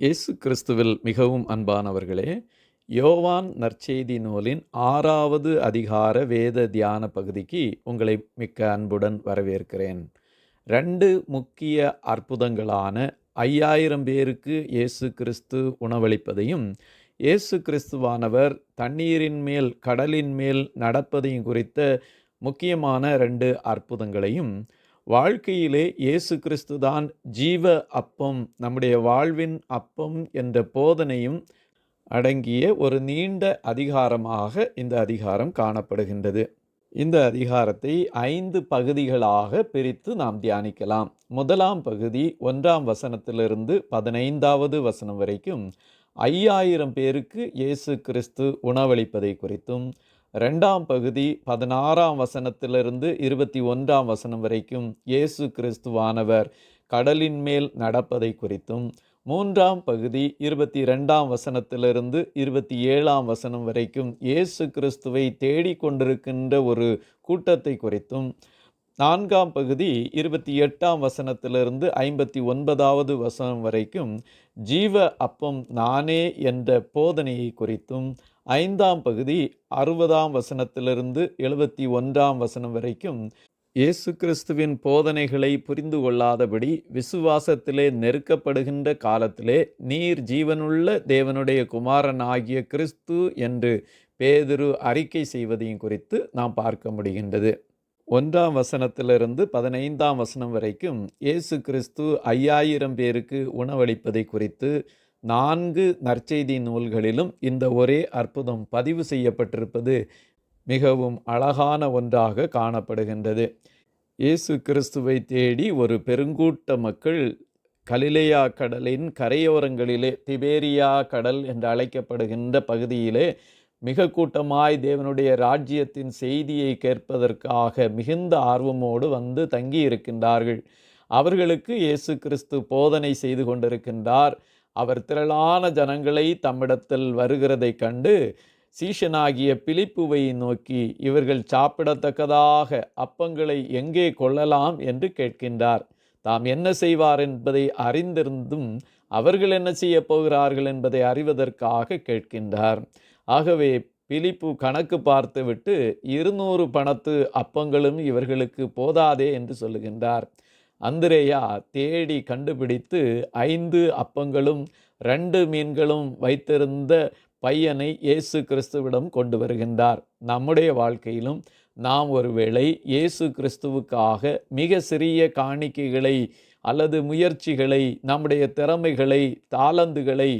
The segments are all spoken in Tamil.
இயேசு கிறிஸ்துவில் மிகவும் அன்பானவர்களே யோவான் நற்செய்தி நூலின் ஆறாவது அதிகார வேத தியான பகுதிக்கு உங்களை மிக்க அன்புடன் வரவேற்கிறேன். ரெண்டு முக்கிய அற்புதங்களான ஐயாயிரம் பேருக்கு இயேசு கிறிஸ்து உணவளிப்பதையும் இயேசு கிறிஸ்துவானவர் தண்ணீரின் மேல் கடலின் மேல் நடப்பதையும் குறித்த முக்கியமான ரெண்டு அற்புதங்களையும் வாழ்க்கையிலே இயேசு கிறிஸ்து தான் ஜீவ அப்பம் நம்முடைய வாழ்வின் அப்பம் என்ற போதனையும் அடங்கிய ஒரு நீண்ட அதிகாரமாக இந்த அதிகாரம் காணப்படுகின்றது. இந்த அதிகாரத்தை ஐந்து பகுதிகளாக பிரித்து நாம் தியானிக்கலாம். முதலாம் பகுதி ஒன்றாம் வசனத்திலிருந்து பதினைந்தாவது வசனம் வரைக்கும் ஐயாயிரம் பேருக்கு இயேசு கிறிஸ்து உணவளிப்பதை குறித்தும் ரெண்டாம் பகுதி பதினாறாம் வசனத்திலிருந்து இருபத்தி ஒன்றாம் வசனம் வரைக்கும் இயேசு கிறிஸ்துவானவர் கடலின் மேல் நடப்பதை குறித்தும் மூன்றாம் பகுதி இருபத்தி ரெண்டாம் வசனத்திலிருந்து இருபத்தி ஏழாம் வசனம் வரைக்கும் இயேசு கிறிஸ்துவை தேடிக்கொண்டிருக்கின்ற ஒரு கூட்டத்தை குறித்தும் நான்காம் பகுதி இருபத்தி எட்டாம் வசனத்திலிருந்து ஐம்பத்தி ஒன்பதாவது வசனம் வரைக்கும் ஜீவ அப்பம் நானே என்ற போதனையை குறித்தும் ஐந்தாம் பகுதி அறுபதாம் வசனத்திலிருந்து எழுபத்தி ஒன்றாம் வசனம் வரைக்கும் இயேசு கிறிஸ்துவின் போதனைகளை புரிந்து கொள்ளாதபடி விசுவாசத்திலே நெருக்கப்படுகின்ற காலத்திலே நீர் ஜீவனுள்ள தேவனுடைய குமாரன் ஆகிய கிறிஸ்து என்று பேதுரு அறிக்கை செய்வதையும் குறித்து நாம் பார்க்க முடிகின்றது. ஒன்றாம் வசனத்திலிருந்து பதினைந்தாம் வசனம் வரைக்கும் இயேசு கிறிஸ்து ஐயாயிரம் பேருக்கு உணவளிப்பதை குறித்து நான்கு நற்செய்தி நூல்களிலும் இந்த ஒரே அற்புதம் பதிவு செய்யப்பட்டிருப்பது மிகவும் அழகான ஒன்றாக காணப்படுகின்றது. இயேசு கிறிஸ்துவை தேடி ஒரு பெருங்கூட்ட மக்கள் கலிலேயா கடலின் கரையோரங்களிலே திபேரியா கடல் என்று அழைக்கப்படுகின்ற பகுதியிலே மிக கூட்டமாய் தேவனுடைய ராஜ்யத்தின் செய்தியை கேட்பதற்காக மிகுந்த ஆர்வமோடு வந்து தங்கி இருக்கின்றார்கள் அவர்களுக்கு இயேசு கிறிஸ்து போதனை செய்து கொண்டிருக்கின்றார். அவர் திரளான ஜனங்களை தம்மிடத்தில் வருகிறதை கண்டு சீஷனாகிய பிலிப்புவை நோக்கி இவர்கள் சாப்பிடத்தக்கதாக அப்பங்களை எங்கே கொள்ளலாம்? என்று கேட்கின்றார். தாம் என்ன செய்வார் என்பதை அறிந்திருந்தும் அவர்கள் என்ன செய்ய போகிறார்கள் என்பதை அறிவதற்காக கேட்கின்றார். ஆகவே பிலிப்பு கணக்கு பார்த்துவிட்டு இருநூறு பணத்து அப்பங்களும் இவர்களுக்கு போதாதே என்று சொல்லுகின்றார். அந்திரேயா தேடி கண்டுபிடித்து ஐந்து அப்பங்களும் ரெண்டு மீன்களும் வைத்திருந்த பையனை இயேசு கிறிஸ்துவிடம் கொண்டு வருகின்றார். நம்முடைய வாழ்க்கையிலும் நாம் ஒருவேளை இயேசு கிறிஸ்துவுக்காக மிக சிறிய காணிக்கைகளை அல்லது முயற்சிகளை நம்முடைய திறமைகளை தாளந்துகளை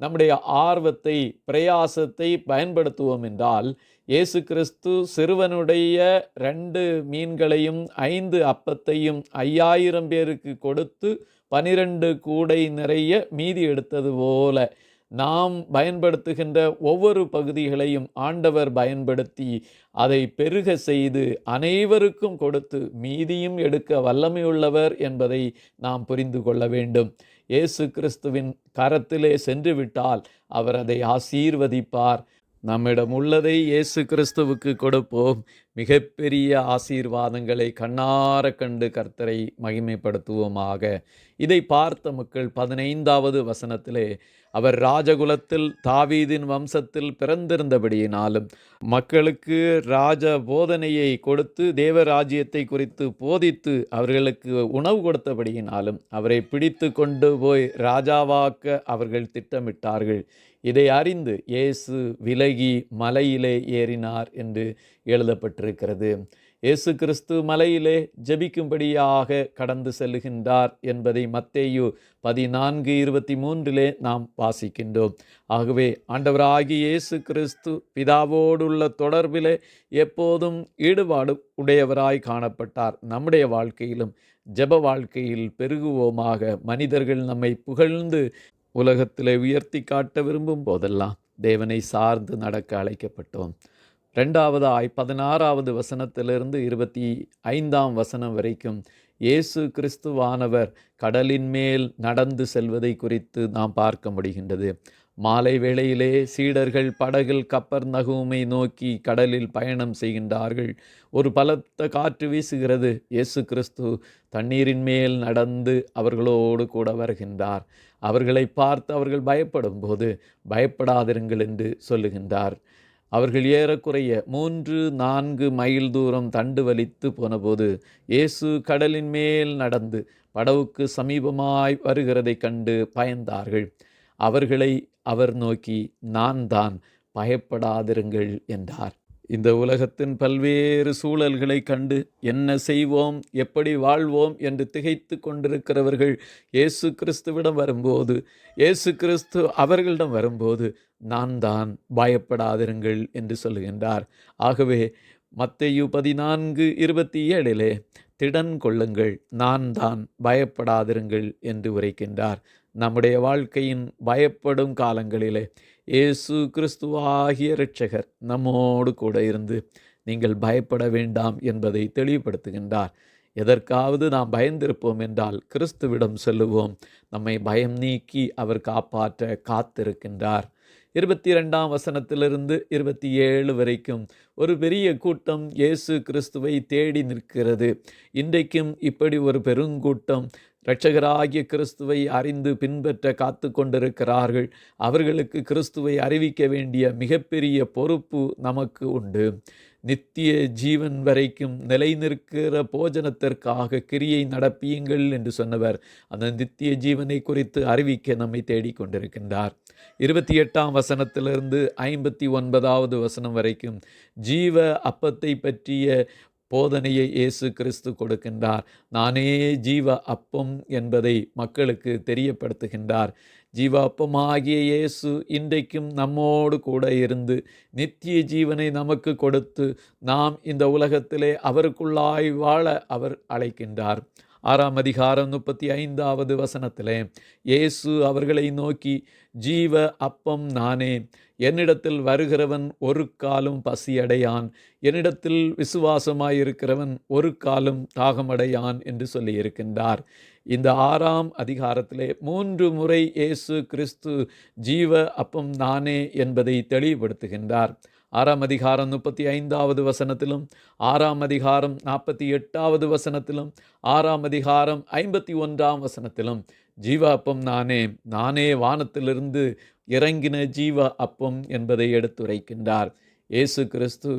நம்முடைய ஆர்வத்தை பிரயாசத்தை பயன்படுத்துவோம் என்றால் இயேசு கிறிஸ்து சிறுவனுடைய ரெண்டு மீன்களையும் ஐந்து அப்பத்தையும் ஐயாயிரம் பேருக்கு கொடுத்து பனிரெண்டு கூடை நிறைய மீதி எடுத்தது போல நாம் பயன்படுத்துகின்ற ஒவ்வொரு பகுதிகளையும் ஆண்டவர் பயன்படுத்தி அதை பெருக செய்து அனைவருக்கும் கொடுத்து மீதியும் எடுக்க வல்லமையுள்ளவர் என்பதை நாம் புரிந்து கொள்ள வேண்டும். இயேசு கிறிஸ்துவின் கரத்திலே சென்றுவிட்டால் அவர் அதை ஆசீர்வதிப்பார். நம்மிடம் உள்ளதை இயேசு கிறிஸ்துவுக்கு கொடுப்போம். மிகப்பெரிய ஆசீர்வாதங்களை கண்ணார கண்டு கர்த்தரை மகிமைப்படுத்துவோமாக. இதை பார்த்த மக்கள் பதினைந்தாவது வசனத்திலே அவர் ராஜகுலத்தில் தாவீதின் வம்சத்தில் பிறந்திருந்தபடியினாலும் மக்களுக்கு ராஜ போதனையை கொடுத்து தேவராஜ்யத்தை குறித்து போதித்து அவர்களுக்கு உணவு கொடுத்தபடியினாலும் அவரை பிடித்து கொண்டு போய் ராஜாவாக்க அவர்கள் திட்டமிட்டார்கள். இதை அறிந்து இயேசு விலகி மலையிலே ஏறினார் என்று எழுதப்பட்டிருக்கிறது. இயேசு கிறிஸ்து மலையிலே ஜபிக்கும்படியாக கடந்து செல்லுகின்றார் என்பதை மத்தேயு பதினான்கு இருபத்தி மூன்றிலே நாம் வாசிக்கின்றோம். ஆகவே ஆண்டவராகி இயேசு கிறிஸ்து பிதாவோடுள்ள தொடர்பிலே எப்போதும் ஈடுபாடு உடையவராய் காணப்பட்டார். நம்முடைய வாழ்க்கையிலும் ஜப வாழ்க்கையில் பெருகுவோமாக. மனிதர்கள் நம்மை புகழ்ந்து உலகத்தில் உயர்த்தி காட்ட விரும்பும் போதெல்லாம் தேவனை சார்ந்து நடக்க அழைக்கப்பட்டோம். ரெண்டாவதாய் பதினாறாவது வசனத்திலிருந்து இருபத்தி ஐந்தாம் வசனம் வரைக்கும் இயேசு கிறிஸ்துவானவர் கடலின் மேல் நடந்து செல்வதை குறித்து நாம் பார்க்க முடிகின்றது. மாலை வேளையிலே சீடர்கள் படகில் கப்பர் நகுமை நோக்கி கடலில் பயணம் செய்கின்றார்கள். ஒரு பலத்த காற்று வீசுகிறது. இயேசு கிறிஸ்து தண்ணீரின் மேல் நடந்து அவர்களோடு கூட வருகின்றார். அவர்களை பார்த்து அவர்கள் பயப்படும் போது பயப்படாதிருங்கள் என்று சொல்லுகின்றார். அவர்கள் ஏறக்குறைய மூன்று நான்கு மைல் தூரம் தண்டு வலித்து போனபோது இயேசு கடலின் மேல் நடந்து படவுக்கு சமீபமாய் வருகிறதைக் கண்டு பயந்தார்கள். அவர்களை அவர் நோக்கி நான் தான் பயப்படாதிருங்கள் என்றார். இந்த உலகத்தின் பல்வேறு சூழல்களை கண்டு என்ன செய்வோம்? எப்படி வாழ்வோம்? என்று திகைத்து கொண்டிருக்கிறவர்கள் இயேசு கிறிஸ்துவிடம் வரும்போது இயேசு கிறிஸ்து அவர்களிடம் வரும்போது நான் தான் பயப்படாதிருங்கள் என்று சொல்லுகின்றார். ஆகவே மத்தையு பதினான்கு இருபத்தி ஏழிலே திடன் கொள்ளுங்கள் நான் தான் பயப்படாதிருங்கள் என்று உரைக்கின்றார். நம்முடைய வாழ்க்கையின் பயப்படும் காலங்களிலே இயேசு கிறிஸ்துவாகிய இரட்சகர் நம்மோடு கூட இருந்து நீங்கள் பயப்பட வேண்டாம் என்பதை தெளிவுபடுத்துகின்றார். எதற்காவது நாம் பயந்திருப்போம் என்றால் கிறிஸ்துவிடம் செல்லுவோம் நம்மை பயம் நீக்கி அவர் காப்பாற்ற காத்திருக்கின்றார். இருபத்தி ரெண்டாம் வசனத்திலிருந்து இருபத்தி ஏழு வரைக்கும். ஒரு பெரிய கூட்டம் இயேசு கிறிஸ்துவை தேடி நிற்கிறது. இன்றைக்கும் இப்படி ஒரு பெருங்கூட்டம். இரட்சகராகிய கிறிஸ்துவை அறிந்து பின்பற்ற காத்து கொண்டிருக்கிறார்கள். அவர்களுக்கு கிறிஸ்துவை அறிவிக்க வேண்டிய மிகப்பெரிய பொறுப்பு நமக்கு உண்டு. நித்திய ஜீவன் வரைக்கும் நிலை நிற்கிற போஜனத்திற்காக கிரியை நடப்பியுங்கள் என்று சொன்னவர். அந்த நித்திய ஜீவனை குறித்து அறிவிக்க நம்மை தேடிக்கொண்டிருக்கின்றார் இருபத்தி எட்டாம் வசனத்திலிருந்து ஐம்பத்தி ஒன்பதாவது வசனம் வரைக்கும் ஜீவ அப்பத்தை பற்றிய போதனையை இயேசு கிறிஸ்து கொடுக்கின்றார். நானே ஜீவ அப்பம் என்பதை மக்களுக்கு தெரியப்படுத்துகின்றார். ஜீவாப்பமாகிய இயேசு இன்றைக்கும் நம்மோடு கூட இருந்து நித்திய ஜீவனை நமக்கு கொடுத்து நாம் இந்த உலகத்திலே அவருக்குள்ளாய் வாழ அவர் அழைக்கின்றார். ஆறாம் அதிகாரம் முப்பத்தி ஐந்தாவது வசனத்திலே இயேசு அவர்களை நோக்கி ஜீவ அப்பம் நானே என்னிடத்தில் வருகிறவன் ஒரு காலும் பசியடையான் என்னிடத்தில் விசுவாசமாயிருக்கிறவன் ஒரு காலும் தாகமடையான் என்று சொல்லியிருக்கின்றார். இந்த ஆறாம் அதிகாரத்திலே மூன்று முறை இயேசு கிறிஸ்து ஜீவ அப்பம் நானே என்பதை தெளிவுபடுத்துகின்றார். ஆறாம் அதிகாரம் முப்பத்தி ஐந்தாவது வசனத்திலும் ஆறாம் அதிகாரம் நாற்பத்தி எட்டாவது வசனத்திலும் ஆறாம் அதிகாரம் ஐம்பத்தி ஒன்றாம் வசனத்திலும் ஜீவ அப்பம் நானே நானே வானத்திலிருந்து இறங்கின ஜீவ அப்பம் என்பதை எடுத்துரைக்கின்றார். இயேசு கிறிஸ்து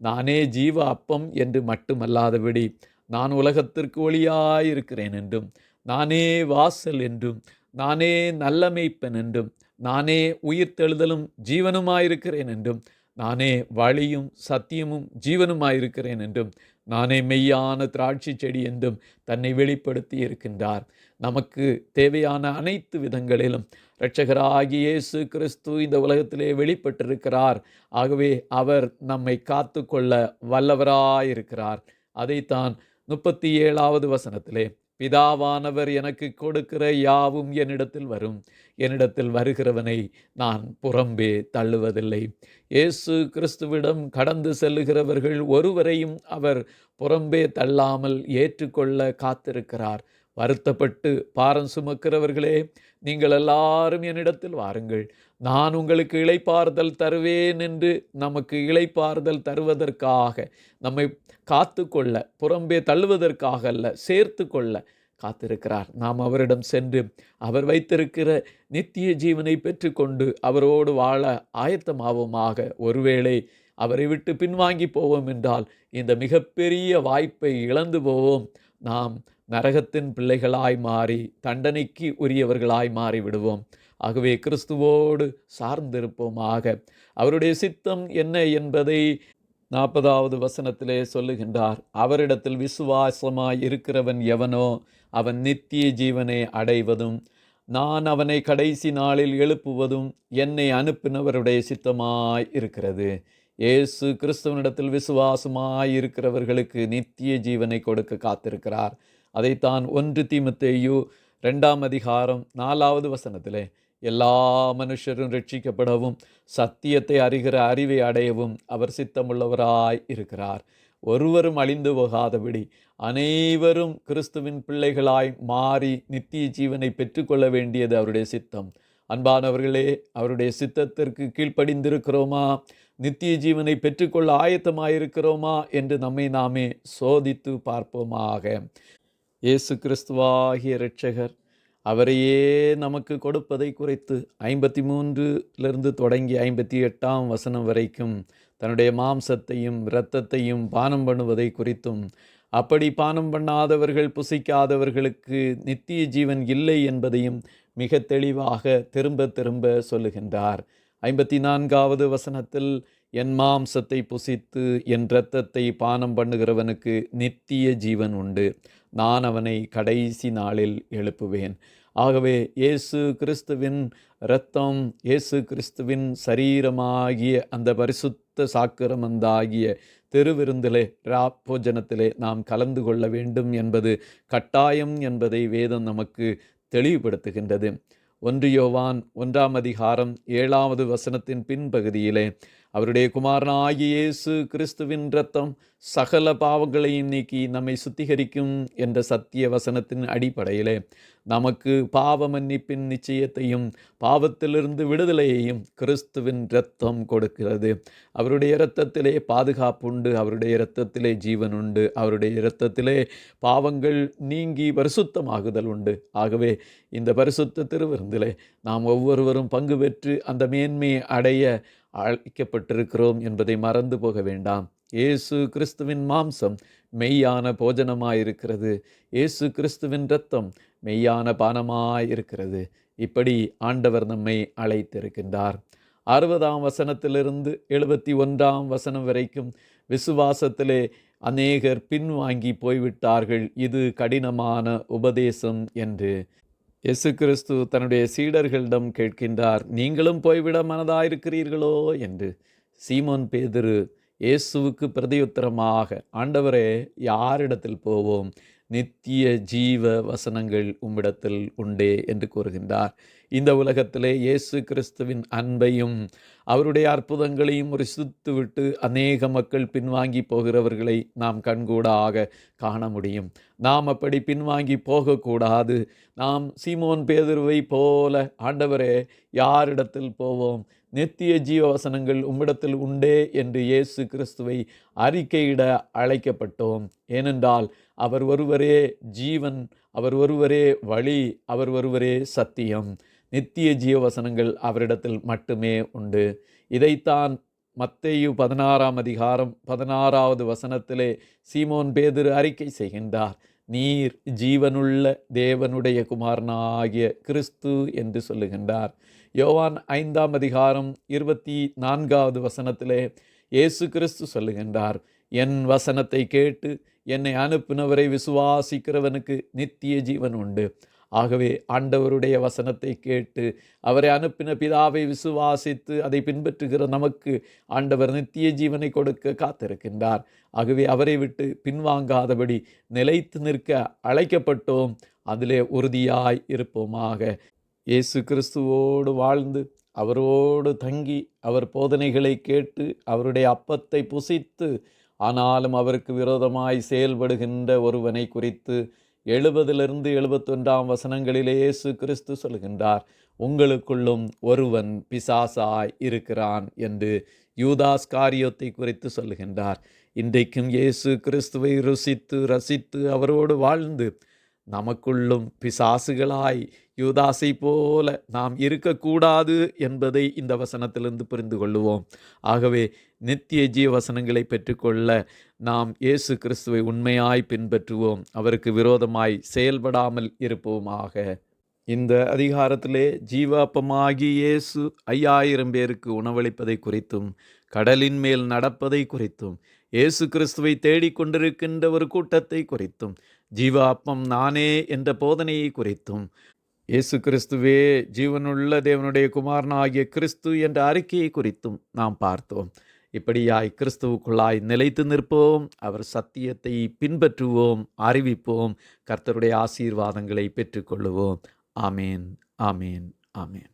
நானே ஜீவ அப்பம் என்று மட்டுமல்லாதபடி நான் உலகத்திற்கு ஒளியாயிருக்கிறேன் என்றும் நானே வாசல் என்றும் நானே நல்லமைப்பன் என்றும் நானே உயிர்த்தெழுதலும் ஜீவனுமாயிருக்கிறேன் என்றும் நானே வழியும் சத்தியமும் ஜீவனுமாயிருக்கிறேன் என்றும் நானே மெய்யான திராட்சை செடி என்றும் தன்னை வெளிப்படுத்தி இருக்கின்றார். நமக்கு தேவையான அனைத்து விதங்களிலும் இரட்சகராகி இயேசு கிறிஸ்து இந்த உலகத்திலே வெளிப்பட்டிருக்கிறார். ஆகவே அவர் நம்மை காத்து கொள்ள வல்லவராயிருக்கிறார். அதைத்தான் முப்பத்தி ஏழாவது வசனத்திலே பிதாவானவர் எனக்கு கொடுக்கிற யாவும் என்னிடத்தில் வரும். என்னிடத்தில் வருகிறவனை நான் புறம்பே தள்ளுவதில்லை. இயேசு கிறிஸ்துவிடம் கடந்து செல்லுகிறவர்கள் ஒருவரையும் அவர் புறம்பே தள்ளாமல் ஏற்றுக்கொள்ள காத்திருக்கிறார். வருத்தப்பட்டு பாரம் சுமக்கிறவர்களே நீங்கள் எல்லாரும் என்னிடத்தில் வாருங்கள். நான் உங்களுக்கு இளைப்பாறுதல் தருவேன் என்று நமக்கு இளைப்பாறுதல் தருவதற்காக நம்மை காத்து கொள்ள புறம்பே தள்ளுவதற்காக அல்ல சேர்த்து கொள்ள காத்திருக்கிறார். நாம் அவரிடம் சென்று அவர் வைத்திருக்கிற நித்திய ஜீவனை பெற்றுக்கொண்டு அவரோடு வாழ ஆயத்தமாவோமாக ஒருவேளை அவரை விட்டு பின்வாங்கி போவோம் என்றால் இந்த மிகப்பெரிய வாய்ப்பை இழந்து போவோம். நாம் நரகத்தின் பிள்ளைகளாய் மாறி தண்டனைக்கு உரியவர்களாய் மாறி விடுவோம் ஆகவே கிறிஸ்துவோடு சார்ந்திருப்போமாக. அவருடைய சித்தம் என்ன என்பதை நாற்பதாவது வசனத்திலே சொல்லுகின்றார். அவரிடத்தில் விசுவாசமாய் இருக்கிறவன் எவனோ அவன் நித்திய ஜீவனை அடைவதும் நான் அவனை கடைசி நாளில் எழுப்புவதும் என்னை அனுப்பினவருடைய சித்தமாய் இருக்கிறது. இயேசு கிறிஸ்துவனிடத்தில் விசுவாசமாய் இருக்கிறவர்களுக்கு நித்திய ஜீவனை கொடுக்க காத்திருக்கிறார். அதைத்தான் ஒன்று தீமத்தேயு ரெண்டாம் அதிகாரம் நாலாவது வசனத்திலே எல்லா மனுஷரும் ரட்சிக்கப்படவும் சத்தியத்தை அறிகிற அறிவை அடையவும் அவர் சித்தமுள்ளவராய் இருக்கிறார். ஒருவரும் அழிந்து போகாதபடி அனைவரும் கிறிஸ்துவின் பிள்ளைகளாய் மாறி நித்திய ஜீவனை பெற்றுக்கொள்ள வேண்டியது அவருடைய சித்தம். அன்பானவர்களே அவருடைய சித்தத்திற்கு கீழ்ப்படிந்திருக்கிறோமா? நித்திய ஜீவனை பெற்றுக்கொள்ள ஆயத்தமாயிருக்கிறோமா? என்று நம்மை நாமே சோதித்து பார்ப்போமாக. இயேசு கிறிஸ்துவாகிய இரட்சகர் அவரையே நமக்கு கொடுப்பதை குறித்து ஐம்பத்தி மூன்றுலேருந்து தொடங்கி ஐம்பத்தி எட்டாம் வசனம் வரைக்கும் தன்னுடைய மாம்சத்தையும் இரத்தத்தையும் பானம் பண்ணுவதை குறித்தும் அப்படி பானம் பண்ணாதவர்கள் புசிக்காதவர்களுக்கு நித்திய ஜீவன் இல்லை என்பதையும் மிக தெளிவாக திரும்ப திரும்ப சொல்லுகின்றார். ஐம்பத்தி நான்காவது வசனத்தில் என் மாம்சத்தை புசித்து என் இரத்தத்தை பானம் பண்ணுகிறவனுக்கு நித்திய ஜீவன் உண்டு. நான் அவனை கடைசி நாளில் எழுப்புவேன். ஆகவே இயேசு கிறிஸ்துவின் இரத்தம் இயேசு கிறிஸ்துவின் சரீரமாகிய அந்த பரிசுத்த சாக்கிரமந்தாகிய திருவிருந்திலே ராப்போஜனத்திலே நாம் கலந்து கொள்ள வேண்டும் என்பது கட்டாயம் என்பதை வேதம் நமக்கு தெளிவுபடுத்துகின்றது. ஒன்று யோவான் ஒன்றாம் அதிகாரம் ஏழாவது வசனத்தின் பின்பகுதியிலே அவருடைய குமாரனாகிய இயேசு கிறிஸ்துவின் ரத்தம் சகல பாவங்களையும் நீக்கி நம்மை சுத்திகரிக்கும் என்ற சத்திய வசனத்தின் அடிப்படையிலே நமக்கு பாவ மன்னிப்பின் நிச்சயத்தையும் பாவத்திலிருந்து விடுதலையையும் கிறிஸ்துவின் இரத்தம் கொடுக்கிறது. அவருடைய இரத்தத்திலே பாதுகாப்புண்டு அவருடைய இரத்தத்திலே ஜீவன் உண்டு அவருடைய இரத்தத்திலே பாவங்கள் நீங்கி பரிசுத்தமாகுதல் உண்டு. ஆகவே இந்த பரிசுத்த திருவிருந்திலே நாம் ஒவ்வொருவரும் பங்கு பெற்று அந்த மேன்மையை அடைய அழைக்கப்பட்டிருக்கிறோம் என்பதை மறந்து போக வேண்டாம். இயேசு கிறிஸ்துவின் மாம்சம் மெய்யான போஜனமாயிருக்கிறது. இயேசு கிறிஸ்துவின் இரத்தம் மெய்யான பானமாயிருக்கிறது. இப்படி ஆண்டவர் நம்மை அழைத்திருக்கின்றார். அறுபதாம் வசனத்திலிருந்து எழுபத்தி ஒன்றாம் வசனம் வரைக்கும் விசுவாசத்திலே அநேகர் பின்வாங்கி போய்விட்டார்கள். இது கடினமான உபதேசம் என்று. இயேசு கிறிஸ்து தன்னுடைய சீடர்களிடம் கேட்கின்றார் நீங்களும் போய்விட மனதாயிருக்கிறீர்களோ? என்று சீமோன் பேதுரு இயேசுவுக்கு பிரதியுத்தரமாக ஆண்டவரே யாரிடத்தில் போவோம்? நித்திய ஜீவ வசனங்கள் உம்மிடத்தில் உண்டே என்று கூறுகின்றார். இந்த உலகத்திலே இயேசு கிறிஸ்துவின் அன்பையும் அவருடைய அற்புதங்களையும் ருசித்துவிட்டு அநேக மக்கள் பின்வாங்கி போகிறவர்களை நாம் கண்கூடாக காண முடியும். நாம் அப்படி பின்வாங்கி போகக்கூடாது. நாம் சீமோன் பேதுருவை போல ஆண்டவரே யாரிடத்தில் போவோம்? நித்திய ஜீவவசனங்கள் உம்மிடத்தில் உண்டே என்று இயேசு கிறிஸ்துவை அறிக்கையிட அழைக்கப்பட்டோம். ஏனென்றால் அவர் ஒருவரே ஜீவன் அவர் ஒருவரே வழி அவர் ஒருவரே சத்தியம். நித்திய ஜீவவசனங்கள் அவரிடத்தில் மட்டுமே உண்டு. இதைத்தான் மத்தேயு பதினாறாம் அதிகாரம் பதினாறாவது வசனத்திலே சீமோன் பேதுரு அறிக்கை செய்கின்றார். நீர் ஜீவனுள்ள தேவனுடைய குமாரனாகிய கிறிஸ்து என்று சொல்லுகின்றார். யோவான் ஐந்தாம் அதிகாரம் இருபத்தி நான்காவது வசனத்திலே இயேசு கிறிஸ்து சொல்லுகின்றார். என் வசனத்தை கேட்டு என்னை அனுப்பினவரை விசுவாசிக்கிறவனுக்கு நித்திய ஜீவன் உண்டு. ஆகவே ஆண்டவருடைய வசனத்தை கேட்டு அவரை அனுப்பின பிதாவை விசுவாசித்து அதை பின்பற்றுகிற நமக்கு ஆண்டவர் நித்திய ஜீவனை கொடுக்க காத்திருக்கின்றார். ஆகவே அவரை விட்டு பின்வாங்காதபடி நிலைத்து நிற்க அழைக்கப்பட்டோம். அதிலே உறுதியாய் இருப்போமாக. இயேசு கிறிஸ்துவோடு வாழ்ந்து அவரோடு தங்கி அவர் போதனைகளை கேட்டு அவருடைய அப்பத்தை புசித்து ஆனாலும் அவருக்கு விரோதமாய் செயல்படுகின்ற ஒருவனை குறித்து எழுபதிலிருந்து எழுபத்தொன்றாம் வசனங்களிலே இயேசு கிறிஸ்து சொல்கின்றார் உங்களுக்குள்ளும் ஒருவன் பிசாசாய் இருக்கிறான் என்று யூதாஸ் காரியத்தை குறித்து சொல்லுகின்றார் இன்றைக்கும் இயேசு கிறிஸ்துவை ருசித்து ரசித்து அவரோடு வாழ்ந்து நமக்குள்ளும் பிசாசுகளாய் யூதாசை போல நாம் இருக்கக்கூடாது என்பதை இந்த வசனத்திலிருந்து புரிந்து கொள்ளுவோம். ஆகவே நித்திய ஜீவ வசனங்களை பெற்றுக்கொள்ள நாம் இயேசு கிறிஸ்துவை உண்மையாய் பின்பற்றுவோம். அவருக்கு விரோதமாய் செயல்படாமல் இருப்போமாக. இந்த அதிகாரத்திலே ஜீவாப்பமாகி இயேசு ஐயாயிரம் பேருக்கு உணவளிப்பதை குறித்தும் கடலின் மேல் நடப்பதை குறித்தும் இயேசு கிறிஸ்துவை தேடிக்கொண்டிருக்கின்ற ஒரு கூட்டத்தை குறித்தும் ஜீவாத்மம் நானே என்ற போதனையை குறித்தும் இயேசு கிறிஸ்துவே ஜீவனுள்ள தேவனுடைய குமாரனாகிய கிறிஸ்து என்ற அறிக்கையை குறித்தும் நாம் பார்த்தோம். இப்படியாய் கிறிஸ்துவுக்குள்ளாய் நிலைத்து நிற்போம் அவர் சத்தியத்தை பின்பற்றுவோம் அறிவிப்போம் கர்த்தருடைய ஆசீர்வாதங்களை பெற்றுக்கொள்ளுவோம். ஆமேன் ஆமேன் ஆமேன்.